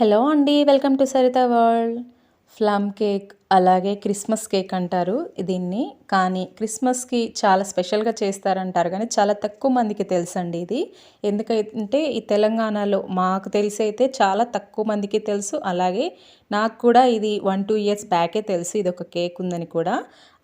Hello అండి welcome to Saritha world. Plum cake అలాగే Christmas cake అంటారు దీన్ని. కానీ క్రిస్మస్కి చాలా స్పెషల్గా చేస్తారంటారు కానీ చాలా తక్కువ మందికి తెలుసండి ఇది. ఎందుకంటే ఈ తెలంగాణలో మాకు తెలిసి అయితే చాలా తక్కువ మందికి తెలుసు. అలాగే నాకు కూడా ఇది వన్ టూ ఇయర్స్ బ్యాకే తెలుసు ఇది ఒక కేక్ ఉందని కూడా.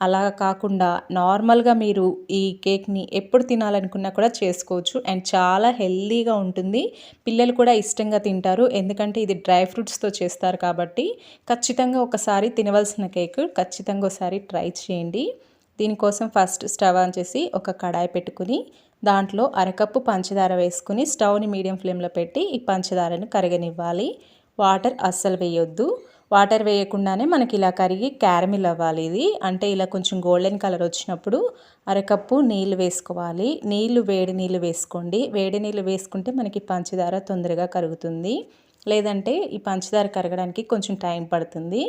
అలా కాకుండా నార్మల్గా మీరు ఈ కేక్ని ఎప్పుడు తినాలనుకున్నా కూడా చేసుకోవచ్చు. అండ్ చాలా హెల్దీగా ఉంటుంది. పిల్లలు కూడా ఇష్టంగా తింటారు. ఎందుకంటే ఇది డ్రై ఫ్రూట్స్తో చేస్తారు కాబట్టి ఖచ్చితంగా ఒకసారి తినవలసిన కేక్ ఖచ్చితంగా ఒకసారి ట్రై చేయండి. దీనికోసం ఫస్ట్ స్టవ్ ఆన్ చేసి ఒక కడాయి పెట్టుకుని దాంట్లో అరకప్పు పంచదార వేసుకుని స్టవ్ని మీడియం ఫ్లేమ్లో పెట్టి ఈ పంచదారను కరగనివ్వాలి. వాటర్ అస్సలు వేయొద్దు. వాటర్ వేయకుండానే మనకి ఇలా కరిగి క్యారమిల్ అవ్వాలి ఇది. అంటే ఇలా కొంచెం గోల్డెన్ కలర్ వచ్చినప్పుడు అరకప్పు నీళ్ళు వేసుకోవాలి. నీళ్ళు వేడి నీళ్ళు వేసుకోండి. వేడి నీళ్ళు వేసుకుంటే మనకి పంచదార తొందరగా కరుగుతుంది. లేదంటే ఈ పంచదార కరగడానికి కొంచెం టైం పడుతుంది.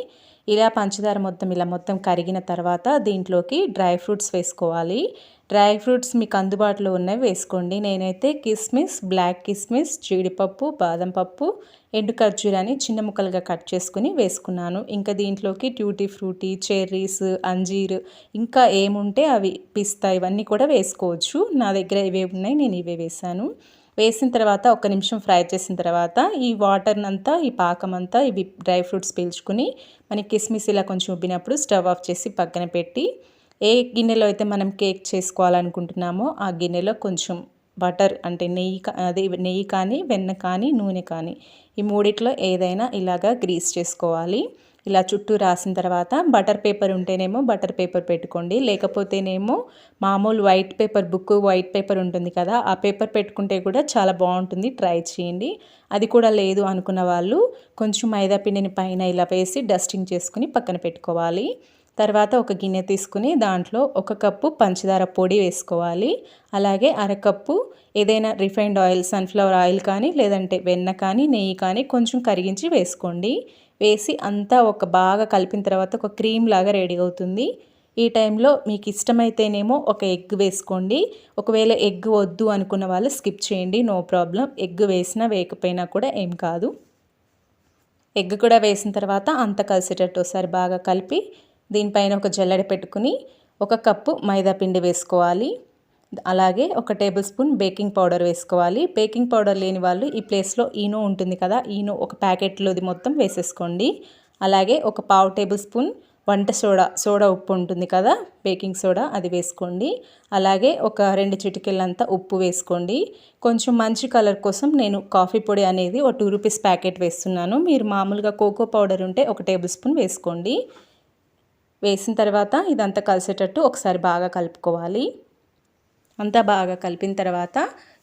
ఇలా పంచదార మొత్తం ఇలా మొత్తం కరిగిన తర్వాత దీంట్లోకి డ్రై ఫ్రూట్స్ వేసుకోవాలి. డ్రై ఫ్రూట్స్ మీకు అందుబాటులో ఉన్నవి వేసుకోండి. నేనైతే కిస్మిస్ బ్లాక్ కిస్మిస్ జీడిపప్పు బాదం పప్పు ఎండు ఖర్జూరాన్ని చిన్న ముక్కలుగా కట్ చేసుకుని వేసుకున్నాను. ఇంకా దీంట్లోకి ట్యూటీ ఫ్రూటీ చెర్రీస్ అంజీర్ ఇంకా ఏముంటే అవి పిస్తా ఇవన్నీ కూడా వేసుకోవచ్చు. నా దగ్గర ఇవే ఉన్నాయి నేను ఇవే వేసాను వేసిన తర్వాత ఒక నిమిషం ఫ్రై చేసిన తర్వాత ఈ వాటర్నంతా ఈ పాకం అంతా ఇవి డ్రై ఫ్రూట్స్ పీల్చుకుని మనకి కిస్మిస్ ఇలా కొంచెం ఉబ్బినప్పుడు స్టవ్ ఆఫ్ చేసి పక్కన పెట్టి ఏ గిన్నెలో అయితే మనం కేక్ చేసుకోవాలనుకుంటున్నామో ఆ గిన్నెలో కొంచెం బటర్ అంటే నెయ్యి అదే నెయ్యి కానీ వెన్న కానీ నూనె కానీ ఈ మూడిట్లో ఏదైనా ఇలాగా గ్రీస్ చేసుకోవాలి. ఇలా చుట్టూ రాసిన తర్వాత బటర్ పేపర్ ఉంటేనేమో బటర్ పేపర్ పెట్టుకోండి. లేకపోతేనేమో మామూలు white paper book white paper ఉంటుంది కదా ఆ పేపర్ పెట్టుకుంటే కూడా చాలా బాగుంటుంది. ట్రై చేయండి. అది కూడా లేదు అనుకున్న వాళ్ళు కొంచెం మైదా పిండిని పైన ఇలా వేసి డస్టింగ్ చేసుకుని పక్కన పెట్టుకోవాలి. తర్వాత ఒక గిన్నె తీసుకుని దాంట్లో ఒక కప్పు పంచదార పొడి వేసుకోవాలి. అలాగే అరకప్పు ఏదైనా రిఫైన్డ్ ఆయిల్ సన్ఫ్లవర్ ఆయిల్ కానీ లేదంటే వెన్న కానీ నెయ్యి కానీ కొంచెం కరిగించి వేసుకోండి. వేసి అంతా ఒక బాగా కలిపిన తర్వాత ఒక క్రీమ్ లాగా రెడీ అవుతుంది. ఈ టైంలో మీకు ఇష్టమైతేనేమో ఒక ఎగ్ వేసుకోండి. ఒకవేళ ఎగ్ వద్దు అనుకున్న వాళ్ళు స్కిప్ చేయండి నో ప్రాబ్లం. ఎగ్ వేసినా వేయకపోయినా కూడా ఏం కాదు. ఎగ్ కూడా వేసిన తర్వాత అంత కలిసేటట్టు ఒకసారి బాగా కలిపి దీనిపైన ఒక జల్లెడ పెట్టుకుని ఒక కప్పు మైదా పిండి వేసుకోవాలి. అలాగే ఒక టేబుల్ స్పూన్ బేకింగ్ పౌడర్ వేసుకోవాలి. బేకింగ్ పౌడర్ లేని వాళ్ళు ఈ ప్లేస్లో ఈనో ఉంటుంది కదా ఈనో ఒక ప్యాకెట్లోది మొత్తం వేసేసుకోండి. అలాగే ఒక పావు టేబుల్ స్పూన్ వంట సోడా సోడా ఉప్పు ఉంటుంది కదా బేకింగ్ సోడా అది వేసుకోండి. అలాగే ఒక రెండు చిటికెళ్ళంతా ఉప్పు వేసుకోండి. కొంచెం మంచి కలర్ కోసం నేను కాఫీ పొడి అనేది ఒక టూ రూపీస్ ప్యాకెట్ వేస్తున్నాను. మీరు మామూలుగా కోకో పౌడర్ ఉంటే ఒక టేబుల్ స్పూన్ వేసుకోండి. వేసిన తర్వాత ఇదంతా కలిసేటట్టు ఒకసారి బాగా కలుపుకోవాలి. అంతా బాగా కలిపిన తర్వాత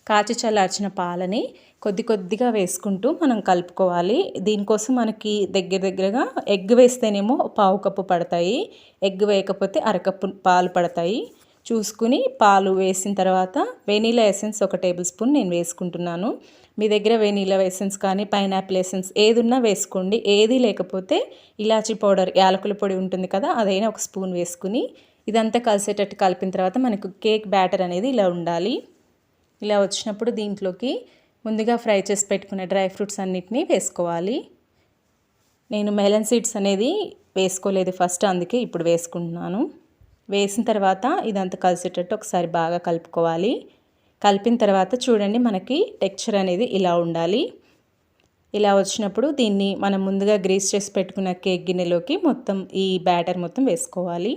కాచి చల్లార్చిన పాలని కొద్ది కొద్దిగా వేసుకుంటూ మనం కలుపుకోవాలి. దీనికోసం మనకి దగ్గర దగ్గరగా ఎగ్ వేస్తేనేమో పావు కప్పు పడతాయి. ఎగ్ వేయకపోతే అరకప్పు పాలు పడతాయి. చూసుకుని పాలు వేసిన తర్వాత వెనీలా ఎసెన్స్ ఒక టేబుల్ స్పూన్ నేను వేసుకుంటున్నాను. మీ దగ్గర వెనీలా ఎసెన్స్ కానీ పైనాపిల్ ఎసెన్స్ ఏది ఉన్నా వేసుకోండి. ఏది లేకపోతే ఇలాచీ పౌడర్ యాలకుల పొడి ఉంటుంది కదా అదైనా ఒక స్పూన్ వేసుకుని ఇదంతా కలిసేటట్టు కలిపిన తర్వాత మనకు కేక్ బ్యాటర్ అనేది ఇలా ఉండాలి. ఇలా వచ్చినప్పుడు దీంట్లోకి ముందుగా ఫ్రై చేసి పెట్టుకున్న డ్రై ఫ్రూట్స్ అన్నిటినీ వేసుకోవాలి. నేను మెలన్ సీడ్స్ అనేది వేసుకోలేదు ఫస్ట్ అందుకే ఇప్పుడు వేసుకుంటున్నాను. వేసిన తర్వాత ఇదంతా కలిసేటట్టు ఒకసారి బాగా కలుపుకోవాలి. కలిపిన తర్వాత చూడండి మనకి టెక్చర్ అనేది ఇలా ఉండాలి. ఇలా వచ్చినప్పుడు దీన్ని మనం ముందుగా గ్రీస్ చేసి పెట్టుకున్న కేక్ గిన్నెలోకి మొత్తం ఈ బ్యాటర్ మొత్తం వేసుకోవాలి.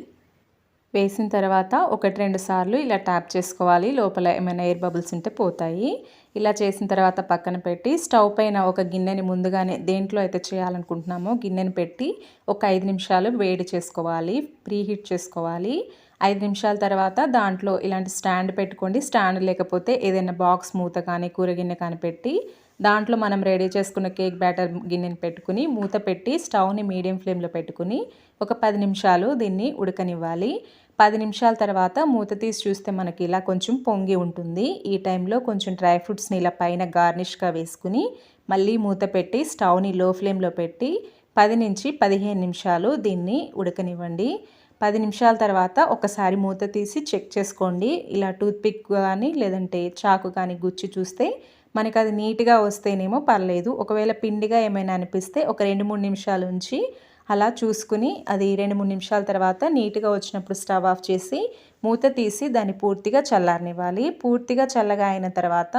వేసిన తర్వాత ఒకటి రెండు సార్లు ఇలా ట్యాప్ చేసుకోవాలి. లోపల ఏమైనా ఎయిర్ బబుల్స్ ఉంటే పోతాయి. ఇలా చేసిన తర్వాత పక్కన పెట్టి స్టవ్ పైన ఒక గిన్నెని ముందుగానే దేంట్లో అయితే చేయాలనుకుంటున్నామో గిన్నెని పెట్టి ఒక ఐదు నిమిషాలు వేడి చేసుకోవాలి. ప్రీ హీట్ చేసుకోవాలి. ఐదు నిమిషాల తర్వాత దాంట్లో ఇలాంటి స్టాండ్ పెట్టుకోండి. స్టాండ్ లేకపోతే ఏదైనా బాక్స్ మూత కానీ కూర గిన్నె కానీ పెట్టి దాంట్లో మనం రెడీ చేసుకున్న కేక్ బ్యాటర్ గిన్నెని పెట్టుకుని మూత పెట్టి స్టవ్ని మీడియం ఫ్లేమ్లో పెట్టుకుని ఒక పది నిమిషాలు దీన్ని ఉడకనివ్వాలి. పది నిమిషాల తర్వాత మూత తీసి చూస్తే మనకి ఇలా కొంచెం పొంగి ఉంటుంది. ఈ టైంలో కొంచెం డ్రై ఫ్రూట్స్ని ఇలా పైన గార్నిష్గా వేసుకుని మళ్ళీ మూత పెట్టి స్టవ్ని లో ఫ్లేమ్లో పెట్టి పది నుంచి పదిహేను నిమిషాలు దీన్ని ఉడకనివ్వండి. పది నిమిషాల తర్వాత ఒకసారి మూత తీసి చెక్ చేసుకోండి. ఇలా టూత్పిక్ కానీ లేదంటే చాకు కానీ గుచ్చి చూస్తే మనకి అది నీట్గా వస్తేనేమో పర్లేదు. ఒకవేళ పిండిగా ఏమైనా అనిపిస్తే ఒక రెండు మూడు నిమిషాలు ఉంచి అలా చూసుకుని అది రెండు మూడు నిమిషాల తర్వాత నీట్గా వచ్చినప్పుడు స్టవ్ ఆఫ్ చేసి మూత తీసి దాన్ని పూర్తిగా చల్లారనివ్వాలి. పూర్తిగా చల్లగా అయిన తర్వాత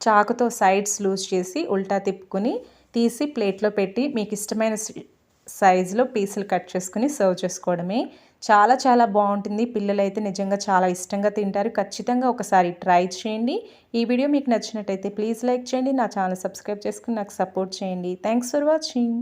చాకుతో సైడ్స్ లూజ్ చేసి ఉల్టా తిప్పుకొని తీసి ప్లేట్లో పెట్టి మీకు ఇష్టమైన సైజులో పీసులు కట్ చేసుకుని సర్వ్ చేసుకోవడమే. చాలా చాలా బాగుంటుంది. పిల్లలైతే నిజంగా చాలా ఇష్టంగా తింటారు. ఖచ్చితంగా ఒకసారి ట్రై చేయండి. ఈ వీడియో మీకు నచ్చినట్టయితే ప్లీజ్ లైక్ చేయండి. నా ఛానల్ సబ్స్క్రైబ్ చేసుకుని నాకు సపోర్ట్ చేయండి. Thanks for watching.